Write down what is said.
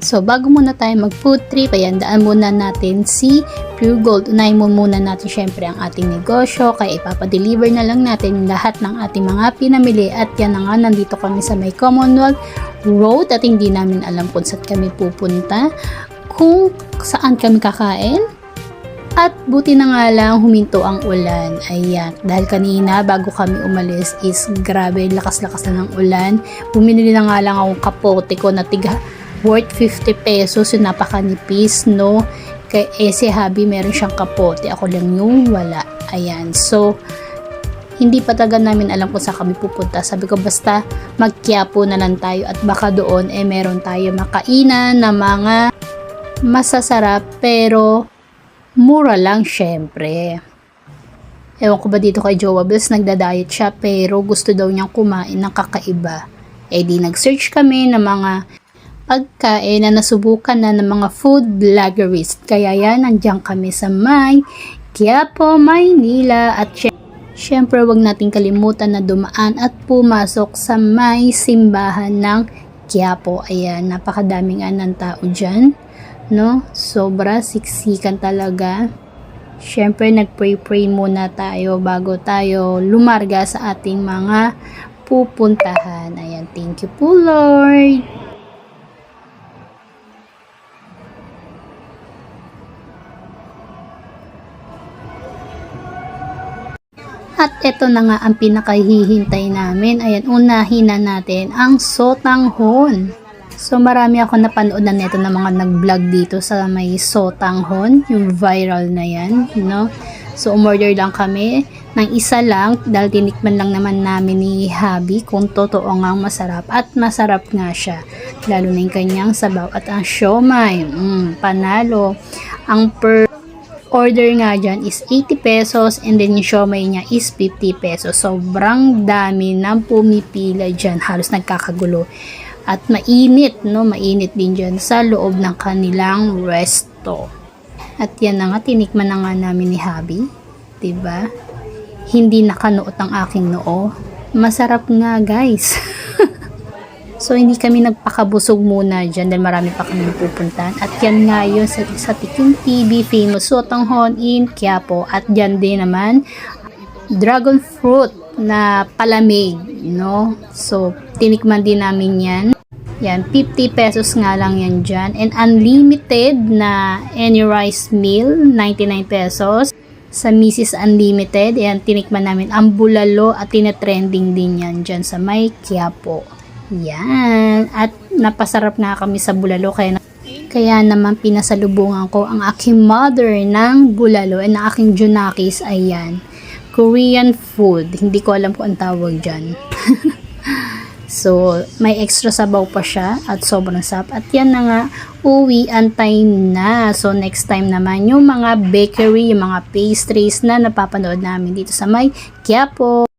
So, bago muna tayo mag food trip, ayan, daan muna natin si Pure Gold. Unahin mo muna natin syempre ang ating negosyo, kaya ipapadeliver na lang natin lahat ng ating mga pinamili. At yan na nga, nandito kami sa may Commonwealth Road at hindi namin alam kung saan kami pupunta, kung saan kami kakain. At buti na nga lang huminto ang ulan. Ayan, dahil kanina bago kami umalis is grabe, lakas-lakas na ng ulan. Bumili na nga lang akong kapote ko na tiga worth 50 pesos yung napakanipis no? Kay eh, si Habi meron siyang kapote. Ako lang yung wala. Ayan. So hindi pa talaga namin alam kung saan kami pupunta. Sabi ko basta magkiapo na lang tayo at baka doon eh meron tayo makainan na mga masasarap pero mura lang syempre. Ewan ko ba dito kay Jowa Bills nagda-diet siya pero gusto daw niyang kumain ng kakaiba. Eh di nag-search kami ng mga pagkain na nasubukan na ng mga food vloggerist. Kaya yan, nandiyan kami sa may Quiapo, Maynila at sy- syempre wag nating kalimutan na dumaan at pumasok sa may simbahan ng Quiapo. Ayan, napakadaming ng tao dyan. No? Sobra siksikan talaga. Syempre, nag-pray-pray muna tayo bago tayo lumarga sa ating mga pupuntahan. Ayan, thank you po Lord. At ito na nga ang pinakahihintay namin. Ayan, unahin na natin ang sotanghon. So marami ako napanood na neto ng mga nag-vlog dito sa may sotanghon, yung viral na yan, no? So umorder lang kami ng isa lang dahil tinikman lang naman namin ni Habi kung totoo nga masarap at masarap nga siya. Lalo na yung kanyang sabaw at ang siomay, mm, panalo. Ang per order nga dyan is 80 pesos and then yung siomay niya is 50 pesos. Sobrang dami ng pumipila dyan. Halos nagkakagulo. At mainit, no? Mainit din dyan sa loob ng kanilang resto. At yan na nga, tinikman na nga namin ni Habi. ba? Hindi nakanuot ang aking noo. Masarap nga, guys. So, hindi kami nagpakabusog muna dyan dahil marami pa kami pupuntahan. At yan nga yun sa, sa Tikim TV, famous Sotanghon in Quiapo. At dyan din naman, dragon fruit na palamig, no? So, tinikman din namin yan. Yan, 50 pesos nga lang yan dyan. And unlimited na any rice meal, 99 pesos. Sa Mrs. Unlimited, yan, tinikman namin ang bulalo at tinatrending din yan dyan sa may Quiapo. Yan. At napasarap nga kami sa bulalo kaya kaya naman pinasalubungan ko ang aking mother ng bulalo and ang aking junakis ay yan. Korean food. Hindi ko alam kung ang tawag dyan. so, may extra sabaw pa siya at sobrang sarap. At yan na nga, uwi ang time na. So, next time naman yung mga bakery, yung mga pastries na napapanood namin dito sa may Quiapo.